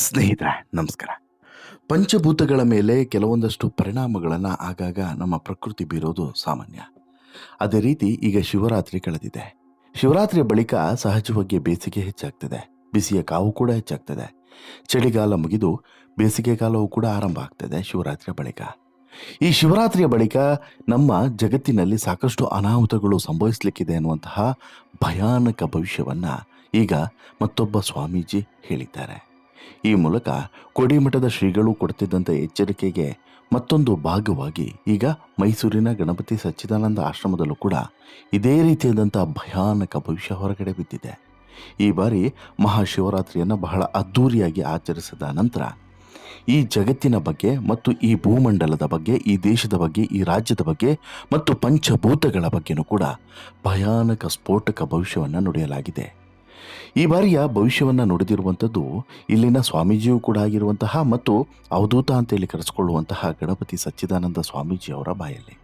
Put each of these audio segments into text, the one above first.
ಸ್ನೇಹಿತರೆ, ನಮಸ್ಕಾರ. ಪಂಚಭೂತಗಳ ಮೇಲೆ ಕೆಲವೊಂದಷ್ಟು ಪರಿಣಾಮಗಳನ್ನು ಆಗಾಗ ನಮ್ಮ ಪ್ರಕೃತಿ ಬೀರೋದು ಸಾಮಾನ್ಯ. ಅದೇ ರೀತಿ ಈಗ ಶಿವರಾತ್ರಿ ಕಳೆದಿದೆ. ಶಿವರಾತ್ರಿಯ ಬಳಿಕ ಸಹಜವಾಗಿ ಬೇಸಿಗೆ ಹೆಚ್ಚಾಗ್ತದೆ. ಬಿಸಿಯ ಕಾವು ಕೂಡ ಹೆಚ್ಚಾಗ್ತದೆ. ಚಳಿಗಾಲ ಮುಗಿದು ಬೇಸಿಗೆ ಕಾಲವೂ ಕೂಡ ಆರಂಭ ಆಗ್ತದೆ ಶಿವರಾತ್ರಿಯ ಬಳಿಕ. ಈ ಶಿವರಾತ್ರಿಯ ಬಳಿಕ ನಮ್ಮ ಜಗತ್ತಿನಲ್ಲಿ ಸಾಕಷ್ಟು ಅನಾಹುತಗಳು ಸಂಭವಿಸಲಿಕ್ಕಿದೆ ಅನ್ನುವಂತಹ ಭಯಾನಕ ಭವಿಷ್ಯವನ್ನು ಈಗ ಮತ್ತೊಬ್ಬ ಸ್ವಾಮೀಜಿ ಹೇಳಿದ್ದಾರೆ. ಈ ಮೂಲಕ ಕೊಡಿಮಠದ ಶ್ರೀಗಳು ಕೊಡ್ತಿದ್ದಂಥ ಎಚ್ಚರಿಕೆಗೆ ಮತ್ತೊಂದು ಭಾಗವಾಗಿ ಈಗ ಮೈಸೂರಿನ ಗಣಪತಿ ಸಚ್ಚಿದಾನಂದ ಆಶ್ರಮದಲ್ಲೂ ಕೂಡ ಇದೇ ರೀತಿಯಾದಂಥ ಭಯಾನಕ ಭವಿಷ್ಯ ಹೊರಗಡೆ ಬಿದ್ದಿದೆ. ಈ ಬಾರಿ ಮಹಾಶಿವರಾತ್ರಿಯನ್ನು ಬಹಳ ಅದ್ಧೂರಿಯಾಗಿ ಆಚರಿಸಿದ ನಂತರ ಈ ಜಗತ್ತಿನ ಬಗ್ಗೆ ಮತ್ತು ಈ ಭೂಮಂಡಲದ ಬಗ್ಗೆ, ಈ ದೇಶದ ಬಗ್ಗೆ, ಈ ರಾಜ್ಯದ ಬಗ್ಗೆ ಮತ್ತು ಪಂಚಭೂತಗಳ ಬಗ್ಗೆನೂ ಕೂಡ ಭಯಾನಕ ಸ್ಫೋಟಕ ಭವಿಷ್ಯವನ್ನು ನುಡಿಯಲಾಗಿದೆ. ಈ ಬಾರಿಯ ಭವಿಷ್ಯವನ್ನು ನುಡಿದಿರುವಂಥದ್ದು ಇಲ್ಲಿನ ಸ್ವಾಮೀಜಿಯೂ ಕೂಡ ಆಗಿರುವಂತಹ ಮತ್ತು ಅವಧೂತ ಅಂತೇಳಿ ಕರೆಸಿಕೊಳ್ಳುವಂತಹ ಗಣಪತಿ ಸಚ್ಚಿದಾನಂದ ಸ್ವಾಮೀಜಿ ಅವರ ಬಾಯಲ್ಲಿ.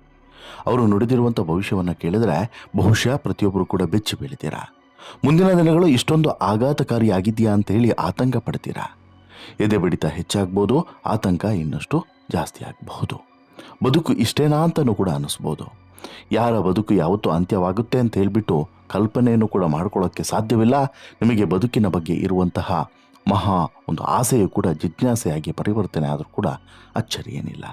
ಅವರು ನುಡಿದಿರುವಂಥ ಭವಿಷ್ಯವನ್ನು ಕೇಳಿದರೆ ಬಹುಶಃ ಪ್ರತಿಯೊಬ್ಬರು ಕೂಡ ಬೆಚ್ಚಿ ಬೀಳ್ತೀರಾ? ಮುಂದಿನ ದಿನಗಳು ಇಷ್ಟೊಂದು ಆಘಾತಕಾರಿ ಆಗಿದೆಯಾ ಅಂತ ಹೇಳಿ ಆತಂಕ ಪಡ್ತೀರಾ? ಎದೆ ಬಿಡಿತ ಹೆಚ್ಚಾಗ್ಬೋದು, ಆತಂಕ ಇನ್ನಷ್ಟು ಜಾಸ್ತಿ ಆಗಬಹುದು. ಬದುಕು ಇಷ್ಟೇನಾ ಅಂತಲೂ ಕೂಡ ಅನಿಸ್ಬೋದು. ಯಾರ ಬದುಕು ಯಾವತ್ತೂ ಅಂತ್ಯವಾಗುತ್ತೆ ಅಂತ ಹೇಳಿಬಿಟ್ಟು ಕಲ್ಪನೆಯನ್ನು ಕೂಡ ಮಾಡ್ಕೊಳ್ಳೋಕ್ಕೆ ಸಾಧ್ಯವಿಲ್ಲ. ನಿಮಗೆ ಬದುಕಿನ ಬಗ್ಗೆ ಇರುವಂತಹ ಮಹಾ ಒಂದು ಆಸೆಯು ಕೂಡ ಜಿಜ್ಞಾಸೆಯಾಗಿ ಪರಿವರ್ತನೆ ಆದರೂ ಕೂಡ ಅಚ್ಚರಿ ಏನಿಲ್ಲ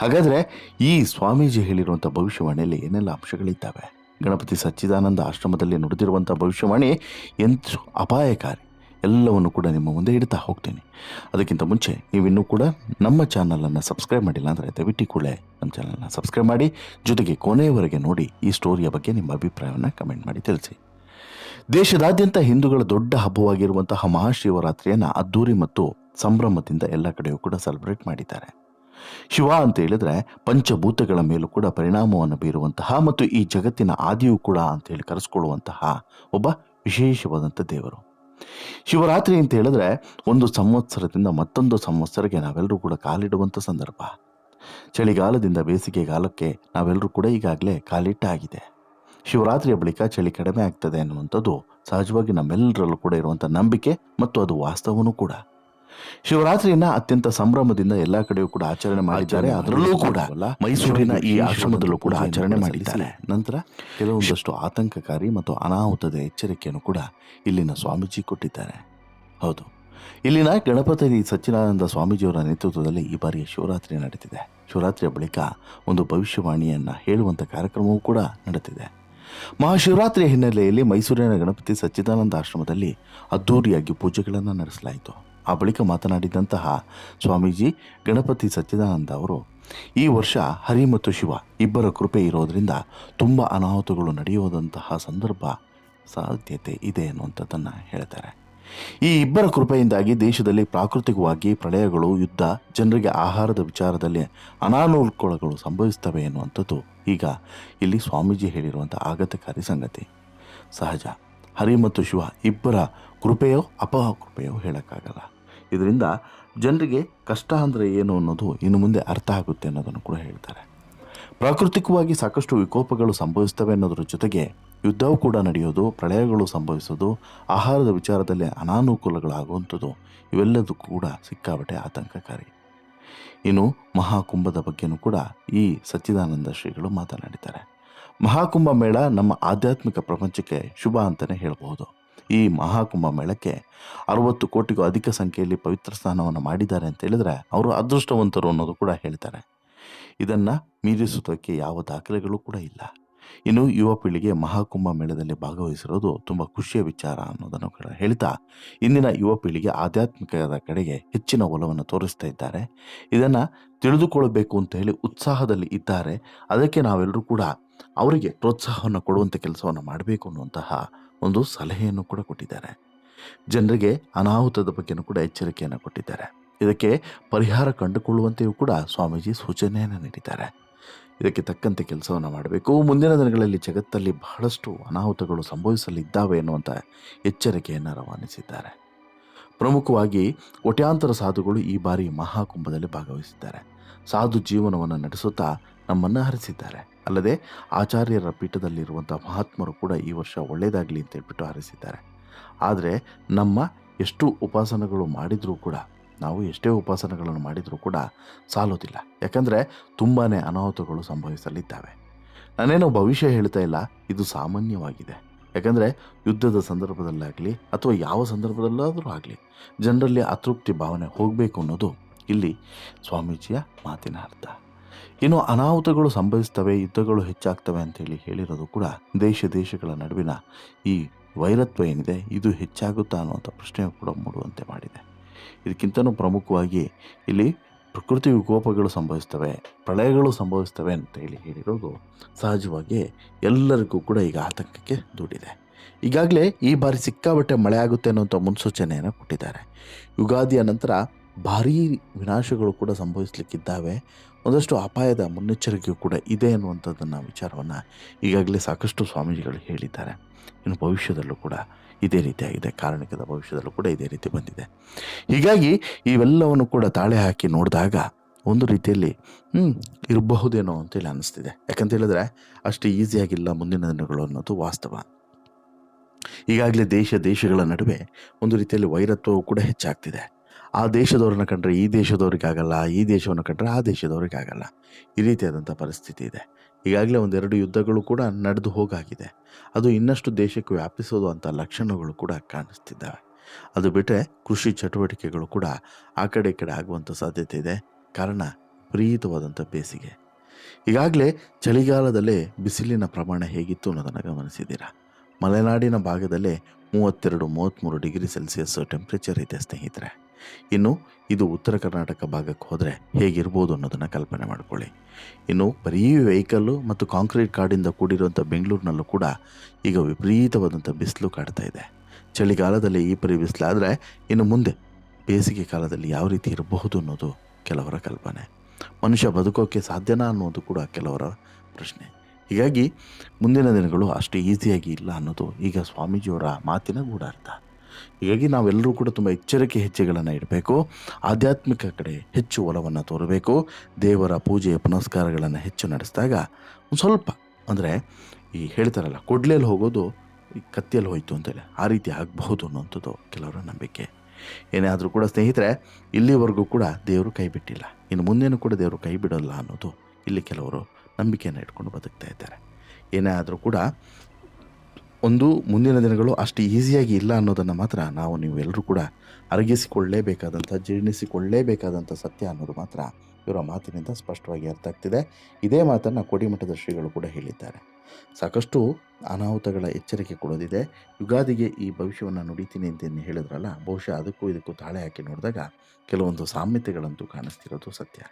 ಹಾಗಾದರೆ ಈ ಸ್ವಾಮೀಜಿ ಹೇಳಿರುವಂಥ ಭವಿಷ್ಯವಾಣಿಯಲ್ಲಿ ಏನೆಲ್ಲ ಅಂಶಗಳಿದ್ದಾವೆ? ಗಣಪತಿ ಸಚ್ಚಿದಾನಂದ ಆಶ್ರಮದಲ್ಲಿ ನುಡಿದಿರುವಂಥ ಭವಿಷ್ಯವಾಣಿ ಎಂತ ಅಪಾಯಕಾರಿ. ಎಲ್ಲವನ್ನು ಕೂಡ ನಿಮ್ಮ ಮುಂದೆ ಇಡ್ತಾ ಹೋಗ್ತೀನಿ. ಅದಕ್ಕಿಂತ ಮುಂಚೆ ನೀವಿನ್ನೂ ಕೂಡ ನಮ್ಮ ಚಾನಲನ್ನು ಸಬ್ಸ್ಕ್ರೈಬ್ ಮಾಡಿಲ್ಲ ಅಂದರೆ ದಯವಿಟ್ಟು ಕೂಡಲೇ ನಮ್ಮ ಚಾನಲನ್ನು ಸಬ್ಸ್ಕ್ರೈಬ್ ಮಾಡಿ, ಜೊತೆಗೆ ಕೊನೆಯವರೆಗೆ ನೋಡಿ ಈ ಸ್ಟೋರಿಯ ಬಗ್ಗೆ ನಿಮ್ಮ ಅಭಿಪ್ರಾಯವನ್ನು ಕಮೆಂಟ್ ಮಾಡಿ ತಿಳಿಸಿ. ದೇಶದಾದ್ಯಂತ ಹಿಂದೂಗಳ ದೊಡ್ಡ ಹಬ್ಬವಾಗಿರುವಂತಹ ಮಹಾಶಿವರಾತ್ರಿಯನ್ನು ಅದ್ದೂರಿ ಮತ್ತು ಸಂಭ್ರಮದಿಂದ ಎಲ್ಲ ಕಡೆಯೂ ಕೂಡ ಸೆಲೆಬ್ರೇಟ್ ಮಾಡಿದ್ದಾರೆ. ಶಿವ ಅಂತ ಹೇಳಿದ್ರೆ ಪಂಚಭೂತಗಳ ಮೇಲೂ ಕೂಡ ಪರಿಣಾಮವನ್ನು ಬೀರುವಂತಹ ಮತ್ತು ಈ ಜಗತ್ತಿನ ಆದಿಯೂ ಕೂಡ ಅಂತ ಹೇಳಿ ಕರೆಸ್ಕೊಳ್ಳುವಂತಹ ಒಬ್ಬ ವಿಶೇಷವಾದಂಥ ದೇವರು. ಶಿವರಾತ್ರಿ ಅಂತ ಹೇಳಿದ್ರೆ ಒಂದು ಸಂವತ್ಸರದಿಂದ ಮತ್ತೊಂದು ಸಂವತ್ಸರಕ್ಕೆ ನಾವೆಲ್ಲರೂ ಕೂಡ ಕಾಲಿಡುವಂಥ ಸಂದರ್ಭ. ಚಳಿಗಾಲದಿಂದ ಬೇಸಿಗೆಗಾಲಕ್ಕೆ ನಾವೆಲ್ಲರೂ ಕೂಡ ಈಗಾಗಲೇ ಕಾಲಿಟ್ಟಾಗಿದೆ. ಶಿವರಾತ್ರಿಯ ಬಳಿಕ ಚಳಿ ಕಡಿಮೆ ಆಗ್ತದೆ ಅನ್ನುವಂಥದ್ದು ಸಹಜವಾಗಿ ನಮ್ಮೆಲ್ಲರಲ್ಲೂ ಕೂಡ ಇರುವಂಥ ನಂಬಿಕೆ ಮತ್ತು ಅದು ವಾಸ್ತವನೂ ಕೂಡ. ಶಿವರಾತ್ರಿಯನ್ನ ಅತ್ಯಂತ ಸಂಭ್ರಮದಿಂದ ಎಲ್ಲಾ ಕಡೆಯೂ ಕೂಡ ಆಚರಣೆ ಮಾಡಿದ್ದಾರೆ. ಅದರಲ್ಲೂ ಕೂಡ ಮೈಸೂರಿನ ಈ ಆಶ್ರಮದಲ್ಲೂ ಕೂಡ ಆಚರಣೆ ಮಾಡಿದ್ದಾರೆ. ನಂತರ ಕೆಲವೊಂದಷ್ಟು ಆತಂಕಕಾರಿ ಮತ್ತು ಅನಾಹುತದ ಎಚ್ಚರಿಕೆಯನ್ನು ಕೂಡ ಇಲ್ಲಿನ ಸ್ವಾಮೀಜಿ ಕೊಟ್ಟಿದ್ದಾರೆ. ಹೌದು. ಇಲ್ಲಿನ ಗಣಪತಿ ಸಚ್ಚಿದಾನಂದ ಸ್ವಾಮೀಜಿಯವರ ನೇತೃತ್ವದಲ್ಲಿ ಈ ಬಾರಿಯ ಶಿವರಾತ್ರಿ ನಡೆದಿದೆ. ಶಿವರಾತ್ರಿಯ ಬಳಿಕ ಒಂದು ಭವಿಷ್ಯವಾಣಿಯನ್ನ ಹೇಳುವಂಥ ಕಾರ್ಯಕ್ರಮವೂ ಕೂಡ ನಡೆದಿದೆ. ಮಹಾಶಿವರಾತ್ರಿಯ ಹಿನ್ನೆಲೆಯಲ್ಲಿ ಮೈಸೂರಿನ ಗಣಪತಿ ಸಚ್ಚಿದಾನಂದ ಆಶ್ರಮದಲ್ಲಿ ಅದ್ಧೂರಿಯಾಗಿ ಪೂಜೆಗಳನ್ನು ನಡೆಸಲಾಯಿತು. ಆ ಬಳಿಕ ಮಾತನಾಡಿದಂತಹ ಸ್ವಾಮೀಜಿ ಗಣಪತಿ ಸಚ್ಚಿದಾನಂದ ಅವರು, ಈ ವರ್ಷ ಹರಿ ಮತ್ತು ಶಿವ ಇಬ್ಬರ ಕೃಪೆ ಇರೋದರಿಂದ ತುಂಬ ಅನಾಹುತಗಳು ನಡೆಯುವುದಂತಹ ಸಂದರ್ಭ ಸಾಧ್ಯತೆ ಇದೆ ಅನ್ನುವಂಥದ್ದನ್ನು ಹೇಳ್ತಾರೆ. ಈ ಇಬ್ಬರ ಕೃಪೆಯಿಂದಾಗಿ ದೇಶದಲ್ಲಿ ಪ್ರಾಕೃತಿಕವಾಗಿ ಪ್ರಳಯಗಳು, ಯುದ್ಧ, ಜನರಿಗೆ ಆಹಾರದ ವಿಚಾರದಲ್ಲಿ ಅನಾನುಕೂಲಗಳು ಸಂಭವಿಸ್ತವೆ ಎನ್ನುವಂಥದ್ದು ಈಗ ಇಲ್ಲಿ ಸ್ವಾಮೀಜಿ ಹೇಳಿರುವಂಥ ಆಘಾತಕಾರಿ ಸಂಗತಿ. ಸಹಜ. ಹರಿ ಮತ್ತು ಶಿವ ಇಬ್ಬರ ಕೃಪೆಯೋ ಅಪಕೃಪೆಯೋ ಹೇಳೋಕ್ಕಾಗಲ್ಲ. ಇದರಿಂದ ಜನರಿಗೆ ಕಷ್ಟ ಅಂದರೆ ಏನು ಅನ್ನೋದು ಇನ್ನು ಮುಂದೆ ಅರ್ಥ ಆಗುತ್ತೆ ಅನ್ನೋದನ್ನು ಕೂಡ ಹೇಳ್ತಾರೆ. ಪ್ರಾಕೃತಿಕವಾಗಿ ಸಾಕಷ್ಟು ವಿಕೋಪಗಳು ಸಂಭವಿಸ್ತವೆ ಅನ್ನೋದರ ಜೊತೆಗೆ ಯುದ್ಧವೂ ಕೂಡ ನಡೆಯೋದು, ಪ್ರಳಯಗಳು ಸಂಭವಿಸೋದು, ಆಹಾರದ ವಿಚಾರದಲ್ಲಿ ಅನಾನುಕೂಲಗಳಾಗುವಂಥದ್ದು ಇವೆಲ್ಲದೂ ಕೂಡ ಸಿಕ್ಕಾಬಟ್ಟೆ ಆತಂಕಕಾರಿ. ಇನ್ನು ಮಹಾಕುಂಭದ ಬಗ್ಗೆನೂ ಕೂಡ ಈ ಸಚ್ಚಿದಾನಂದ ಶ್ರೀಗಳು ಮಾತನಾಡಿದ್ದಾರೆ. ಮಹಾಕುಂಭ ಮೇಳ ನಮ್ಮ ಆಧ್ಯಾತ್ಮಿಕ ಪ್ರಪಂಚಕ್ಕೆ ಶುಭ ಅಂತಲೇ ಹೇಳಬಹುದು. ಈ ಮಹಾಕುಂಭ ಮೇಳಕ್ಕೆ ಅರವತ್ತು ಕೋಟಿಗೂ ಅಧಿಕ ಸಂಖ್ಯೆಯಲ್ಲಿ ಪವಿತ್ರ ಸ್ನಾನವನ್ನು ಮಾಡಿದ್ದಾರೆ ಅಂತ ಹೇಳಿದ್ರೆ ಅವರು ಅದೃಷ್ಟವಂತರು ಅನ್ನೋದು ಕೂಡ ಹೇಳ್ತಾರೆ. ಇದನ್ನು ಮೀರಿಸುವುದಕ್ಕೆ ಯಾವ ದಾಖಲೆಗಳು ಕೂಡ ಇಲ್ಲ. ಇನ್ನು ಯುವ ಪೀಳಿಗೆ ಮಹಾಕುಂಭ ಮೇಳದಲ್ಲಿ ಭಾಗವಹಿಸಿರೋದು ತುಂಬ ಖುಷಿಯ ವಿಚಾರ ಅನ್ನೋದನ್ನು ಕೂಡ ಹೇಳ್ತಾ ಇಂದಿನ ಯುವ ಪೀಳಿಗೆ ಆಧ್ಯಾತ್ಮಿಕದ ಕಡೆಗೆ ಹೆಚ್ಚಿನ ಒಲವನ್ನು ತೋರಿಸ್ತಾ ಇದ್ದಾರೆ. ಇದನ್ನು ತಿಳಿದುಕೊಳ್ಳಬೇಕು ಅಂತ ಹೇಳಿ ಉತ್ಸಾಹದಲ್ಲಿ ಇದ್ದಾರೆ. ಅದಕ್ಕೆ ನಾವೆಲ್ಲರೂ ಕೂಡ ಅವರಿಗೆ ಪ್ರೋತ್ಸಾಹವನ್ನು ಕೊಡುವಂಥ ಕೆಲಸವನ್ನು ಮಾಡಬೇಕು ಅನ್ನುವಂತಹ ಒಂದು ಸಲಹೆಯನ್ನು ಕೂಡ ಕೊಟ್ಟಿದ್ದಾರೆ. ಜನರಿಗೆ ಅನಾಹುತದ ಬಗ್ಗೆನೂ ಕೂಡ ಎಚ್ಚರಿಕೆಯನ್ನು ಕೊಟ್ಟಿದ್ದಾರೆ. ಇದಕ್ಕೆ ಪರಿಹಾರ ಕಂಡುಕೊಳ್ಳುವಂತೆಯೂ ಕೂಡ ಸ್ವಾಮೀಜಿ ಸೂಚನೆಯನ್ನು ನೀಡಿದ್ದಾರೆ. ಇದಕ್ಕೆ ತಕ್ಕಂತೆ ಕೆಲಸವನ್ನು ಮಾಡಬೇಕು. ಮುಂದಿನ ದಿನಗಳಲ್ಲಿ ಜಗತ್ತಲ್ಲಿ ಬಹಳಷ್ಟು ಅನಾಹುತಗಳು ಸಂಭವಿಸಲಿದ್ದಾವೆ ಎನ್ನುವಂಥ ಎಚ್ಚರಿಕೆಯನ್ನು ರವಾನಿಸಿದ್ದಾರೆ. ಪ್ರಮುಖವಾಗಿ ಕೋಟ್ಯಾಂತರ ಸಾಧುಗಳು ಈ ಬಾರಿ ಮಹಾಕುಂಭದಲ್ಲಿ ಭಾಗವಹಿಸಿದ್ದಾರೆ. ಸಾಧು ಜೀವನವನ್ನು ನಡೆಸುತ್ತಾ ನಮ್ಮನ್ನು ಹರಿಸಿದ್ದಾರೆ. ಅಲ್ಲದೆ ಆಚಾರ್ಯರ ಪೀಠದಲ್ಲಿರುವಂಥ ಮಹಾತ್ಮರು ಕೂಡ ಈ ವರ್ಷ ಒಳ್ಳೆಯದಾಗಲಿ ಅಂತ ಹೇಳ್ಬಿಟ್ಟು ಹಾರೈಸಿದ್ದಾರೆ. ಆದರೆ ನಮ್ಮ ಎಷ್ಟು ಉಪಾಸನೆಗಳು ಮಾಡಿದರೂ ಕೂಡ, ನಾವು ಎಷ್ಟೇ ಉಪಾಸನೆಗಳನ್ನು ಮಾಡಿದರೂ ಕೂಡ ಸಾಲೋದಿಲ್ಲ. ಯಾಕಂದರೆ ತುಂಬಾ ಅನಾಹುತಗಳು ಸಂಭವಿಸಲಿದ್ದಾವೆ. ನಾನೇನೋ ಭವಿಷ್ಯ ಹೇಳ್ತಾ ಇಲ್ಲ, ಇದು ಸಾಮಾನ್ಯವಾಗಿದೆ. ಯಾಕಂದರೆ ಯುದ್ಧದ ಸಂದರ್ಭದಲ್ಲಾಗಲಿ ಅಥವಾ ಯಾವ ಸಂದರ್ಭದಲ್ಲಾದರೂ ಆಗಲಿ ಜನರಲ್ಲಿ ಅತೃಪ್ತಿ ಭಾವನೆ ಹೋಗಬೇಕು ಅನ್ನೋದು ಇಲ್ಲಿ ಸ್ವಾಮೀಜಿಯ ಮಾತಿನ ಅರ್ಥ. ಇನ್ನು ಅನಾಹುತಗಳು ಸಂಭವಿಸ್ತವೆ, ಯುದ್ಧಗಳು ಹೆಚ್ಚಾಗ್ತವೆ ಅಂತೇಳಿ ಹೇಳಿರೋದು ಕೂಡ ದೇಶ ದೇಶಗಳ ನಡುವಿನ ಈ ವೈರತ್ವ ಏನಿದೆ, ಇದು ಹೆಚ್ಚಾಗುತ್ತಾ ಅನ್ನುವಂಥ ಪ್ರಶ್ನೆಯು ಕೂಡ ಮೂಡುವಂತೆ ಮಾಡಿದೆ. ಇದಕ್ಕಿಂತನೂ ಪ್ರಮುಖವಾಗಿ ಇಲ್ಲಿ ಪ್ರಕೃತಿ ವಿಕೋಪಗಳು ಸಂಭವಿಸ್ತವೆ, ಪ್ರಳಯಗಳು ಸಂಭವಿಸ್ತವೆ ಅಂತ ಹೇಳಿ ಹೇಳಿರೋದು ಸಹಜವಾಗಿ ಎಲ್ಲರಿಗೂ ಕೂಡ ಈಗ ಆತಂಕಕ್ಕೆ ದೂಡಿದೆ. ಈಗಾಗಲೇ ಈ ಬಾರಿ ಸಿಕ್ಕಾಬಟ್ಟೆ ಮಳೆ ಆಗುತ್ತೆ ಅನ್ನುವಂಥ ಮುನ್ಸೂಚನೆಯನ್ನು ಕೊಟ್ಟಿದ್ದಾರೆ. ಯುಗಾದಿಯ ನಂತರ ಭಾರೀ ವಿನಾಶಗಳು ಕೂಡ ಸಂಭವಿಸಲಿಕ್ಕಿದ್ದಾವೆ. ಒಂದಷ್ಟು ಅಪಾಯದ ಮುನ್ನೆಚ್ಚರಿಕೆಯೂ ಕೂಡ ಇದೆ ಅನ್ನುವಂಥದ್ದನ್ನು ವಿಚಾರವನ್ನು ಈಗಾಗಲೇ ಸಾಕಷ್ಟು ಸ್ವಾಮೀಜಿಗಳು ಹೇಳಿದ್ದಾರೆ. ಇನ್ನು ಭವಿಷ್ಯದಲ್ಲೂ ಕೂಡ ಇದೇ ರೀತಿಯಾಗಿದೆ. ಕಾರಣಿಕದ ಭವಿಷ್ಯದಲ್ಲೂ ಕೂಡ ಇದೇ ರೀತಿ ಬಂದಿದೆ. ಹೀಗಾಗಿ ಇವೆಲ್ಲವನ್ನು ಕೂಡ ತಾಳೆ ಹಾಕಿ ನೋಡಿದಾಗ ಒಂದು ರೀತಿಯಲ್ಲಿ ಹ್ಞೂ ಇರಬಹುದೇನೋ ಅಂತೇಳಿ ಅನ್ನಿಸ್ತಿದೆ ಯಾಕಂತ ಹೇಳಿದ್ರೆ ಅಷ್ಟು ಈಸಿಯಾಗಿಲ್ಲ ಮುಂದಿನ ದಿನಗಳು ಅನ್ನೋದು ವಾಸ್ತವ. ಈಗಾಗಲೇ ದೇಶ ದೇಶಗಳ ನಡುವೆ ಒಂದು ರೀತಿಯಲ್ಲಿ ವೈರತ್ವವು ಕೂಡ ಹೆಚ್ಚಾಗ್ತಿದೆ. ಆ ದೇಶದವ್ರನ್ನ ಕಂಡ್ರೆ ಈ ದೇಶದವ್ರಿಗಾಗಲ್ಲ, ಈ ದೇಶವನ್ನು ಕಂಡ್ರೆ ಆ ದೇಶದವ್ರಿಗಾಗಲ್ಲ. ಈ ರೀತಿಯಾದಂಥ ಪರಿಸ್ಥಿತಿ ಇದೆ. ಈಗಾಗಲೇ ಒಂದೆರಡು ಯುದ್ಧಗಳು ಕೂಡ ನಡೆದು ಹೋಗಾಗಿದೆ. ಅದು ಇನ್ನಷ್ಟು ದೇಶಕ್ಕೆ ವ್ಯಾಪಿಸೋದು ಅಂತ ಲಕ್ಷಣಗಳು ಕೂಡ ಕಾಣಿಸ್ತಿದ್ದಾವೆ. ಅದು ಬಿಟ್ಟರೆ ಕೃಷಿ ಚಟುವಟಿಕೆಗಳು ಕೂಡ ಆ ಕಡೆ ಈ ಕಡೆ ಆಗುವಂಥ ಸಾಧ್ಯತೆ ಇದೆ. ಕಾರಣ ಪ್ರೀತವಾದಂಥ ಬೇಸಿಗೆ. ಈಗಾಗಲೇ ಚಳಿಗಾಲದಲ್ಲೇ ಬಿಸಿಲಿನ ಪ್ರಮಾಣ ಹೇಗಿತ್ತು ಅನ್ನೋದನ್ನು ಗಮನಿಸಿದ್ದೀರಾ? ಮಲೆನಾಡಿನ ಭಾಗದಲ್ಲೇ ಮೂವತ್ತೆರಡು ಮೂವತ್ತ್ಮೂರು ಡಿಗ್ರಿ ಸೆಲ್ಸಿಯಸ್ ಟೆಂಪ್ರೇಚರ್ ಇದೆ ಸ್ನೇಹಿತರೆ. ಇನ್ನು ಇದು ಉತ್ತರ ಕರ್ನಾಟಕ ಭಾಗಕ್ಕೆ ಹೋದರೆ ಹೇಗಿರ್ಬೋದು ಅನ್ನೋದನ್ನು ಕಲ್ಪನೆ ಮಾಡಿಕೊಳ್ಳಿ. ಇನ್ನು ಬರೀ ವೆಹಿಕಲ್ಲು ಮತ್ತು ಕಾಂಕ್ರೀಟ್ ಕಾಡಿಂದ ಕೂಡಿರುವಂಥ ಬೆಂಗಳೂರಿನಲ್ಲೂ ಕೂಡ ಈಗ ವಿಪರೀತವಾದಂಥ ಬಿಸಿಲು ಕಾಡ್ತಾ ಇದೆ. ಚಳಿಗಾಲದಲ್ಲಿ ಈ ಪರಿ ಬಿಸಿಲಾದರೆ ಇನ್ನು ಮುಂದೆ ಬೇಸಿಗೆ ಕಾಲದಲ್ಲಿ ಯಾವ ರೀತಿ ಇರಬಹುದು ಅನ್ನೋದು ಕೆಲವರ ಕಲ್ಪನೆ. ಮನುಷ್ಯ ಬದುಕೋಕ್ಕೆ ಸಾಧ್ಯನಾ ಅನ್ನೋದು ಕೂಡ ಕೆಲವರ ಪ್ರಶ್ನೆ. ಹೀಗಾಗಿ ಮುಂದಿನ ದಿನಗಳು ಅಷ್ಟು ಈಸಿಯಾಗಿ ಇಲ್ಲ ಅನ್ನೋದು ಈಗ ಸ್ವಾಮೀಜಿಯವರ ಮಾತಿನ ಗೂಢಾರ್ಥ ಹೀಗಾಗಿ ನಾವೆಲ್ಲರೂ ಕೂಡ ತುಂಬ ಎಚ್ಚರಿಕೆ ಹೆಜ್ಜೆಗಳನ್ನು ಇಡಬೇಕು. ಆಧ್ಯಾತ್ಮಿಕ ಕಡೆ ಹೆಚ್ಚು ಒಲವನ್ನು ತೋರಬೇಕು. ದೇವರ ಪೂಜೆಯ ಪುನಸ್ಕಾರಗಳನ್ನು ಹೆಚ್ಚು ನಡೆಸಿದಾಗ ಒಂದು ಸ್ವಲ್ಪ ಅಂದರೆ ಈ ಹೇಳ್ತಾರಲ್ಲ, ಕೊಡ್ಲೇಲಿ ಹೋಗೋದು, ಈ ಕತ್ತಿಯಲ್ಲಿ ಹೋಯಿತು ಅಂತೇಳಿ ಆ ರೀತಿ ಆಗಬಹುದು ಅನ್ನೋಂಥದ್ದು ಕೆಲವರ ನಂಬಿಕೆ. ಏನೇ ಆದರೂ ಕೂಡ ಸ್ನೇಹಿತರೆ, ಇಲ್ಲಿವರೆಗೂ ಕೂಡ ದೇವರು ಕೈ ಬಿಟ್ಟಿಲ್ಲ. ಇನ್ನು ಮುಂದೇನು ಕೂಡ ದೇವರು ಕೈ ಬಿಡೋಲ್ಲ ಅನ್ನೋದು ಇಲ್ಲಿ ಕೆಲವರು ನಂಬಿಕೆಯನ್ನು ಇಟ್ಕೊಂಡು ಬದುಕ್ತಾ ಇದ್ದಾರೆ. ಏನೇ ಆದರೂ ಕೂಡ ಒಂದು ಮುಂದಿನ ದಿನಗಳು ಅಷ್ಟು ಈಸಿಯಾಗಿ ಇಲ್ಲ ಅನ್ನೋದನ್ನು ಮಾತ್ರ ನಾವು ನೀವೆಲ್ಲರೂ ಕೂಡ ಅರಗಿಸಿಕೊಳ್ಳಲೇಬೇಕಾದಂಥ ಜೀರ್ಣಿಸಿಕೊಳ್ಳಲೇಬೇಕಾದಂಥ ಸತ್ಯ ಅನ್ನೋದು ಮಾತ್ರ ಇವರ ಮಾತಿನಿಂದ ಸ್ಪಷ್ಟವಾಗಿ ಅರ್ಥ ಆಗ್ತಿದೆ. ಇದೇ ಮಾತನ್ನು ಕೋಡಿಮಠದ ಶ್ರೀಗಳು ಕೂಡ ಹೇಳಿದ್ದಾರೆ. ಸಾಕಷ್ಟು ಅನಾಹುತಗಳ ಎಚ್ಚರಿಕೆ ಕೊಡೋದಿದೆ. ಯುಗಾದಿಗೆ ಈ ಭವಿಷ್ಯವನ್ನು ನುಡಿತೀನಿ ಅಂತ ಹೇಳಿದ್ರಲ್ಲ, ಬಹುಶಃ ಅದಕ್ಕೂ ಇದಕ್ಕೂ ತಾಳೆ ಹಾಕಿ ನೋಡಿದಾಗ ಕೆಲವೊಂದು ಸಾಮ್ಯತೆಗಳಂತೂ ಕಾಣಿಸ್ತಿರೋದು ಸತ್ಯ.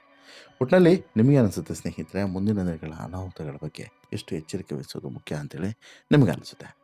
ಒಟ್ಟಿನಲ್ಲಿ ನಿಮಗೆ ಅನಿಸುತ್ತೆ ಸ್ನೇಹಿತರೆ, ಮುಂದಿನ ದಿನಗಳ ಅನಾಹುತಗಳ ಬಗ್ಗೆ ಎಷ್ಟು ಎಚ್ಚರಿಕೆ ವಹಿಸೋದು ಮುಖ್ಯ ಅಂತೇಳಿ ನಿಮಗೆ ಅನಿಸುತ್ತೆ.